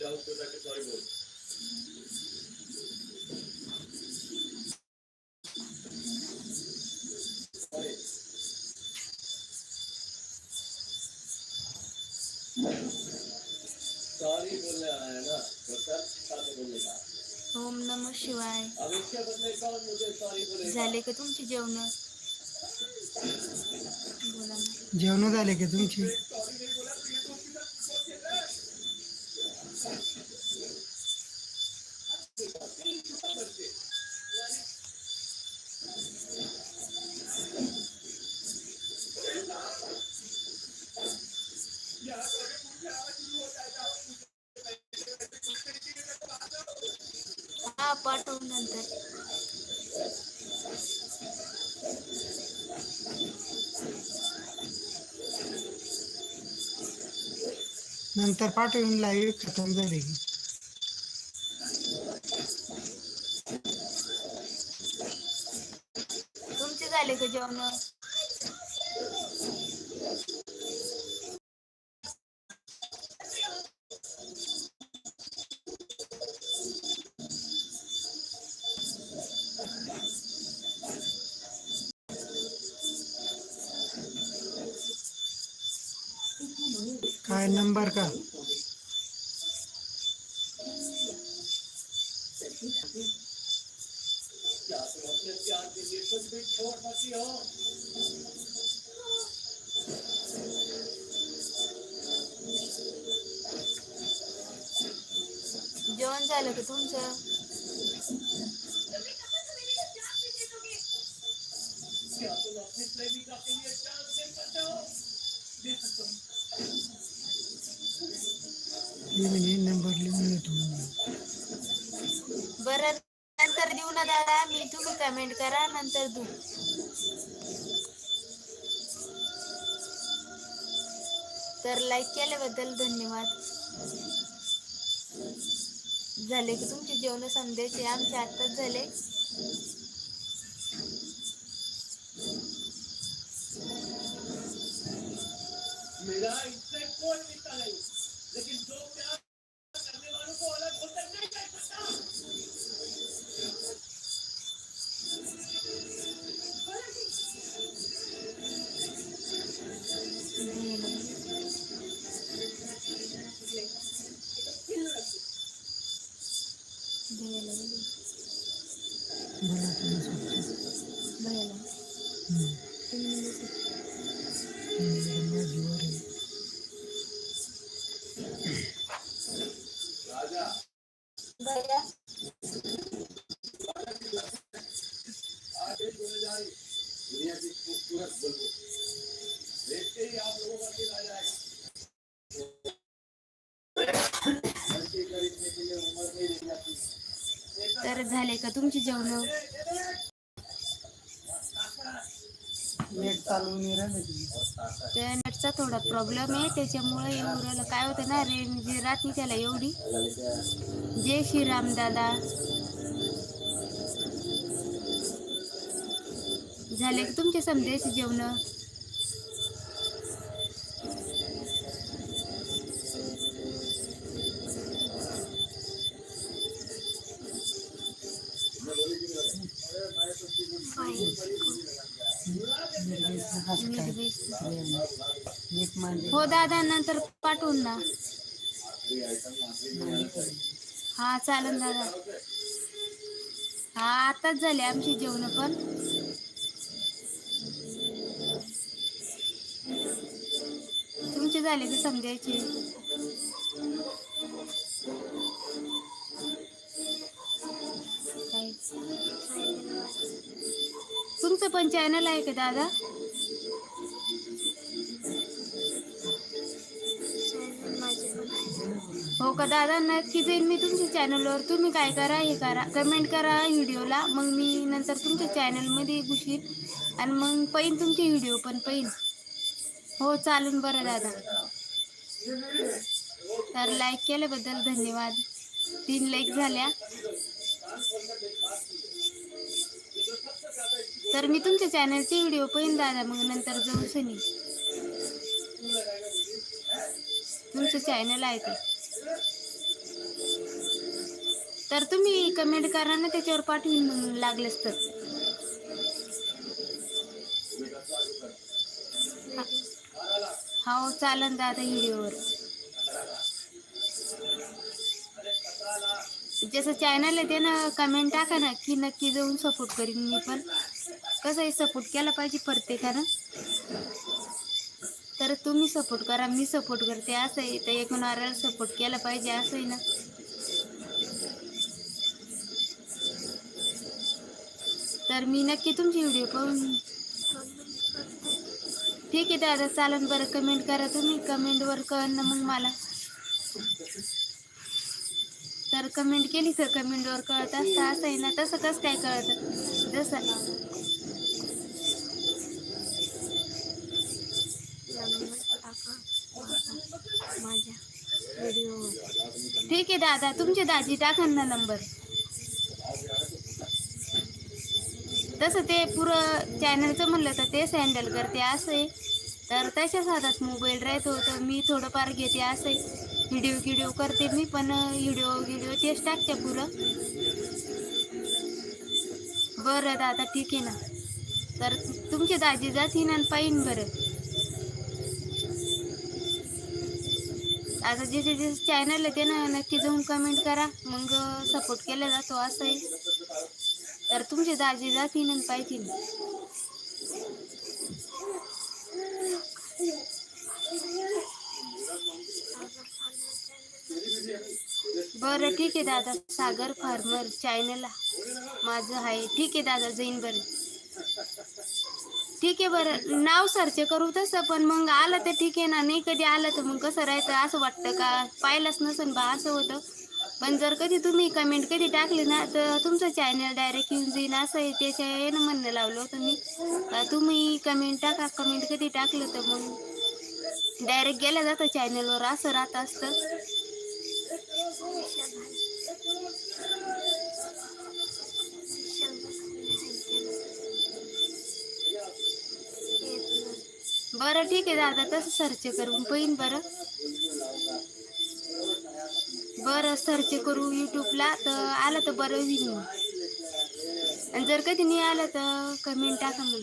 जाओ तो जाके सॉरी बोल झाले का तुमची जेवण? बोला ना. जेवण झाले का तुमची? नंतर. नंतर पाठवून लाईव्ह खतम झाली. तुमचे झाले का जेवण? नंबर का? जेवण झालं का तुमचं क्या तुम अपनी प्रेमिका के लिए जान दे सकते हो दे सकते हो मी म्हणे नंबर लिहून येतो म्हणून. बरं नंतर देऊ ना दादा मी तुम्ही कमेंट करा नंतर देऊ. तर लाईक केल्याबद्दल धन्यवाद. झाले की तुमचे जेवण समजायचे आमचे आत्ताच झाले. मेरा इससे कोई रिश्ता तर झाले का तुमची जेवण. त्या नेटचा थोडा प्रॉब्लेम आहे त्याच्यामुळे येऊ राहिलं काय होतं ना रेंज राहत नाही त्याला एवढी जय श्रीराम दादा. झाले का तुमचे समजायचे जेवण? काय. एक हो दादा नंतर पाठवून ना हा चालेल दादा. हा आताच झाले आमची जेवण पण. झाले की समजायचे? तुमचं पण चॅनल आहे का दादा? हो का दादा? नक्की जाईन मी तुमच्या चॅनलवर तुम्ही काय करा हे करा. कमेंट करा व्हिडिओला मग मी नंतर तुमच्या चॅनलमध्ये घुशीन. आणि मग पहिन तुमचे व्हिडिओ पण पहिन. हो चालेल बरं दादा. तर लाईक केल्याबद्दल धन्यवाद. तीन लाईक झाल्या. तर मी तुमच्या चॅनलचे व्हिडिओ पहिन दादा. मग नंतर जाऊ सनी तुमचं चॅनल आहे ते. तर तुम्ही कमेंट करा ना त्याच्यावर पाठवून लागलेच तर हो चालन दादा व्हिडिओवर. जसं चॅनल आहे ते ना कमेंट टाका ना की नक्की जाऊन सपोर्ट करीन मी पण. कसं आहे सपोर्ट केला पाहिजे प्रत्येकानं. तर तुम्ही सपोर्ट करा मी सपोर्ट करते असं आहे. तर एकूणाला सपोर्ट केला पाहिजे असं आहे ना. तर मी नक्की तुमची व्हिडिओ पाहून ठीक आहे दादा चालन बरं कमेंट करा तुम्ही. कमेंटवर कळ ना मग मला. तर कमेंट केली तर कमेंटवर कळत असतं. असं आहे ना तसं कसं काय कळतं? जसं ठीक आहे दादा तुमचे दाजी टाका ना नंबर तसं ते पुरं चॅनलचं म्हणलं तर तेच हँडल करते असं आहे. तर तशाच हातात मोबाईल राहतो तर मी थोडंफार घेते असं आहे. व्हिडिओ गिडिओ करते मी पण व्हिडिओ गिडिओ तेच टाकते पुरं. बरं दादा ठीक आहे ना. तर तुमची दाजी जातीन आणि पाहिन बरं. आता जे जे जे चॅनल आहे ते ना नक्की जाऊन कमेंट करा. मग सपोर्ट केला जातो असं आहे. तर तुमचे दाजी जातील आणि पाहितील बरं ठीक आहे दादा. सागर फार्मर चॅनल माझं आहे. ठीक आहे दादा जाईन बरं. ठीक आहे बरं. नाव सर्च करू तसं पण मग आलं तर ठीक आहे ना. नाही कधी आलं तर मग कसं राहायचं असं वाटतं का? पाहिलंच नसेल बा असं होतं. पण जर कधी तुम्ही कमेंट कधी टाकली ना तर तुमचं चॅनल डायरेक्ट येऊन जाईन असं आहे त्याच्या यानं म्हणणं लावलं तुम्ही मी. तुम्ही कमेंट टाका कमेंट कधी टाकलं तर मग डायरेक्ट गेलं जातं चॅनलवर असं राहत असतं. बरं ठीक आहे दादा तसं सर्च करून पहिन बरं. बरं सर्च करू यूट्यूबला तर आलं तर बरं होईल आणि जर कधी नाही आलं तर कमेंट टाका मग.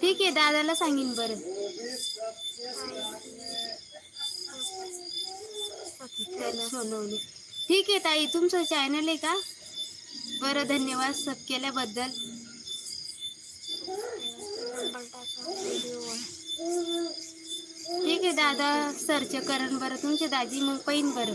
ठीक आहे दादाला सांगेन बरं. सोनवली ठीक आहे ताई तुमचं चॅनल आहे का? बरं धन्यवाद सब केल्याबद्दल. ठीक आहे दादा सर्च करण बरं. तुमचे दाजी मग पाहिन बरं.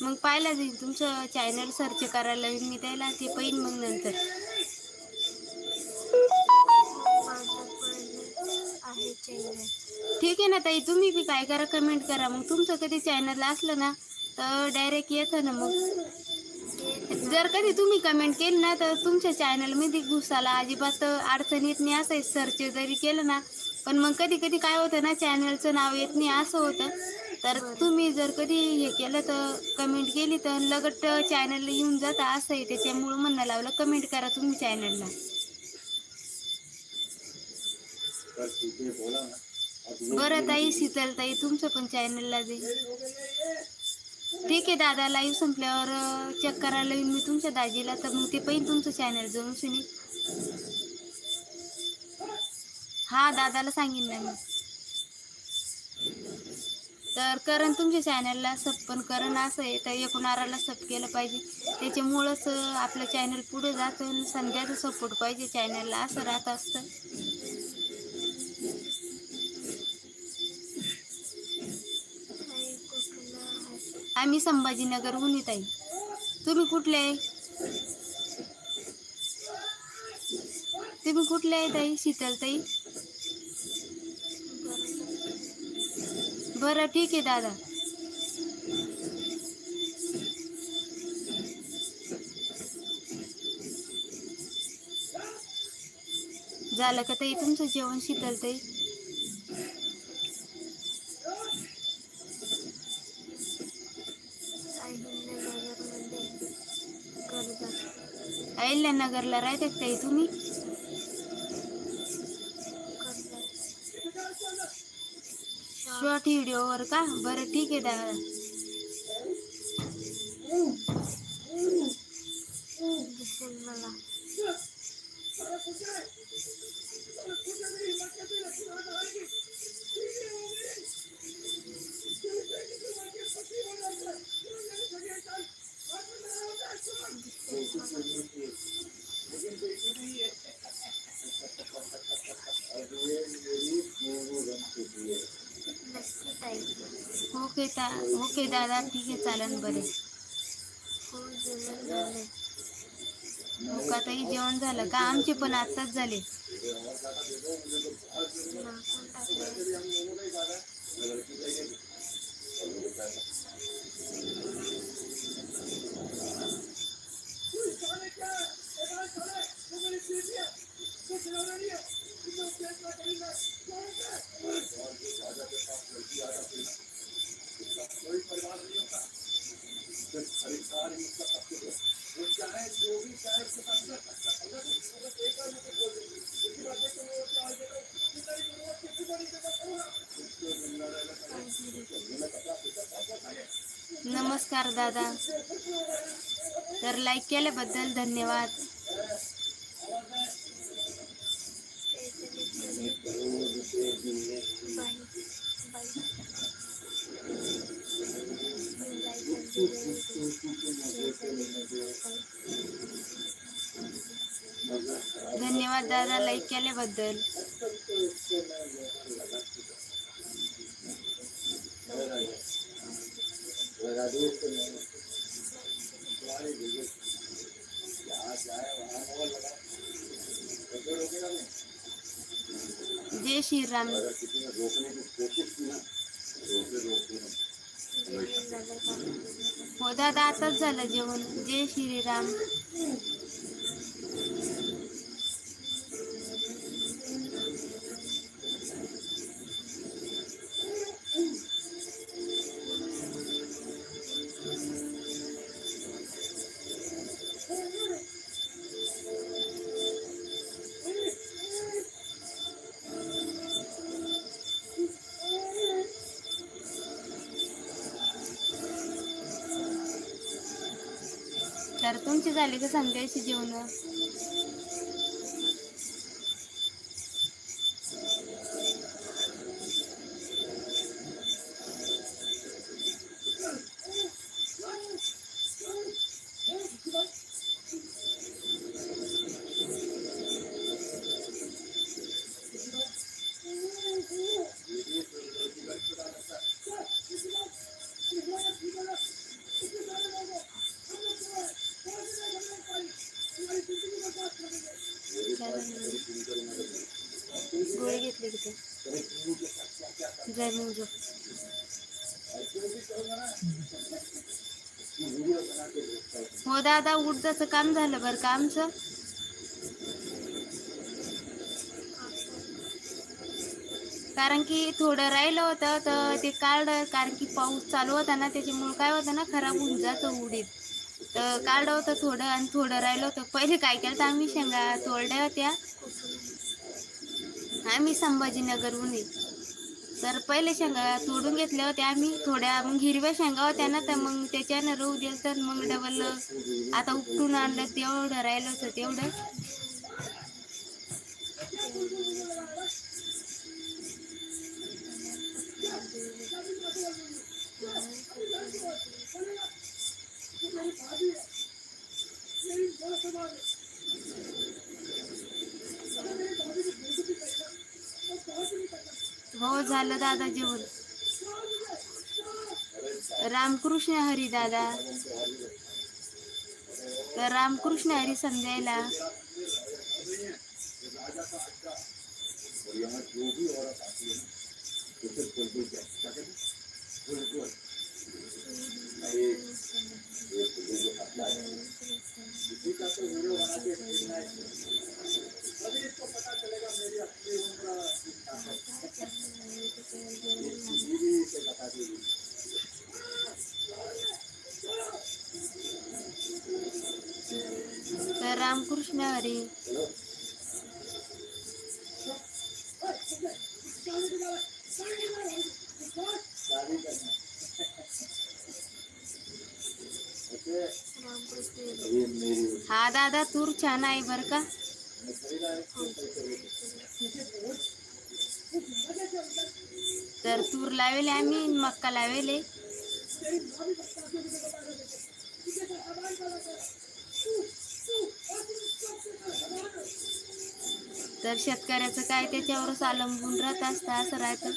मग पाहिलं जाईल तुमचं चॅनल सर्च करायला मी त्याला ते पाहिन मग नंतर. ना ताई तुम्ही बी काय करा कमेंट करा. मग तुमचं कधी चॅनल असलं ना तर डायरेक्ट येतं ना मग. जर कधी तुम्ही कमेंट केली ना तर तुमच्या चॅनलमध्ये घुसाला अजिबात अडचण येत नाही. असं सर्च जरी केलं ना पण मग कधी कधी काय होतं ना चॅनलचं नाव येत नाही असं होतं. तर तुम्ही जर कधी हे केलं तर कमेंट केली तर लगट चॅनलला येऊन जातं. असं आहे. त्याच्यामुळं म्हणणं लावलं कमेंट करा तुम्ही चॅनलला बरं ताई शीतल ताई तुमचं पण चॅनलला जाईल. ठीक आहे दादा लाईव्ह संपल्यावर चेक करायला येईन मी तुमच्या दाजीला तर मग ते पण तुमचं चॅनल जाऊन सुनी हा दादाला सांगेन ना मी. तर करण तुमच्या चॅनलला सब पण करण असं आहे तर एकूणाराला सब केलं पाहिजे. त्याच्यामुळंच आपलं चॅनल पुढे जातं आणि संध्याचं सपोर्ट पाहिजे चॅनलला असं राहत असतं. आम्ही संभाजीनगरहून येत आहे. तुम्ही कुठले? आहे तुम्ही कुठले आहे ताई? शीतलताई बरं ठीक आहे दादा. झालं का ताई तुमचं जेवण शीतलताई अहिल्यानगरला राहतात ताई तुम्ही शॉर्ट व्हिडिओवर का बरं ठीक आहे दादा। ओके ओके दादा ठीक आहे चालन बरे. हो ताई जेवण झालं का? आमचे पण आत्ताच झाले. कोई परिवार नहीं होता ही वो चाहे जो भी चाहे उसके पास एक बार बोल बात कितनी बड़ी जगह उसको ज़िंदा नमस्कार दादा। तर लाईक केल्याबद्दल धन्यवाद. धन्यवाद दादा लाईक केल्याबद्दल. जय श्रीराम. हो दादा आताच झालं जेवण. जय श्रीराम. तर तुमची झाली का संध्याची जेवण? तिकडे घेतली जय मग झोप. हो दादा उडदाचं काम झालं बरं का आमचं? कारण की थोडं राहिलं होतं तर ते कार्ड कारण की पाऊस चालू होता ना त्याच्यामुळे काय होतं ना खराब होऊन जातं उडीद. तर काढलं होतं थोडं आणि थोडं राहिलं होतं. पहिले काय केलं तर आम्ही? शेंगा तोडल्या होत्या. आम्ही संभाजीनगरहून आहे तर पहिले शेंगा तोडून घेतल्या होत्या आम्ही. थोड्या मग हिरव्या शेंगा होत्या ना तर मग त्याच्यानं रहू दिलं तर मग डबल आता उपटून आणलं तेवढं राहिलं होतं तेवढं. हो झालं दादा जेवण. रामकृष्ण हरी दादा. तर रामकृष्ण हरी संध्यायला रामकृष्ण हरी. हा दादा तूर छान आहे बर का? तर तूर लावेले आम्ही मक्का लावेले. तर शेतकऱ्याचं काय त्याच्यावरच अवलंबून राहत असतं असं राहतं.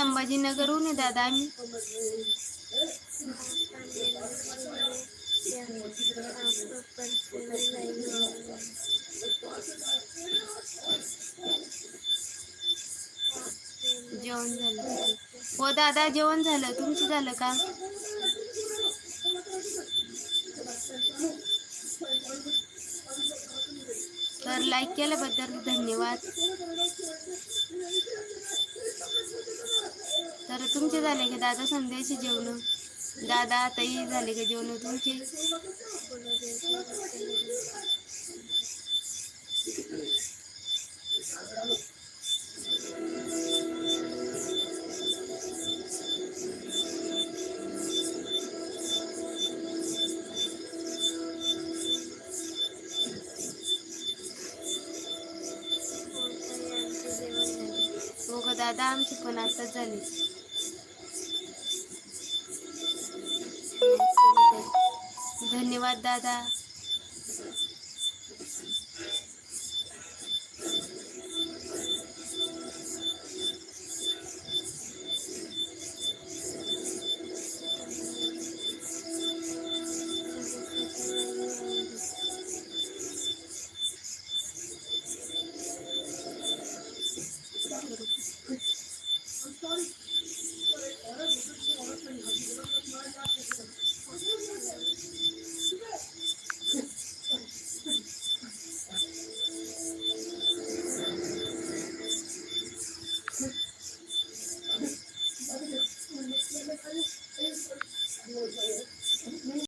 संभाजीनगरहून आहे दादा आम्ही जेवण दादा तुमचं झालं का? तर लाईक केल्याबद्दल धन्यवाद. तर तुमचे झाले का दादा संध्याचे जेवण दादा ताई झाले का जेवण तुमचे हो का दादा आमचे पण आताच झाले धन्यवाद दादा.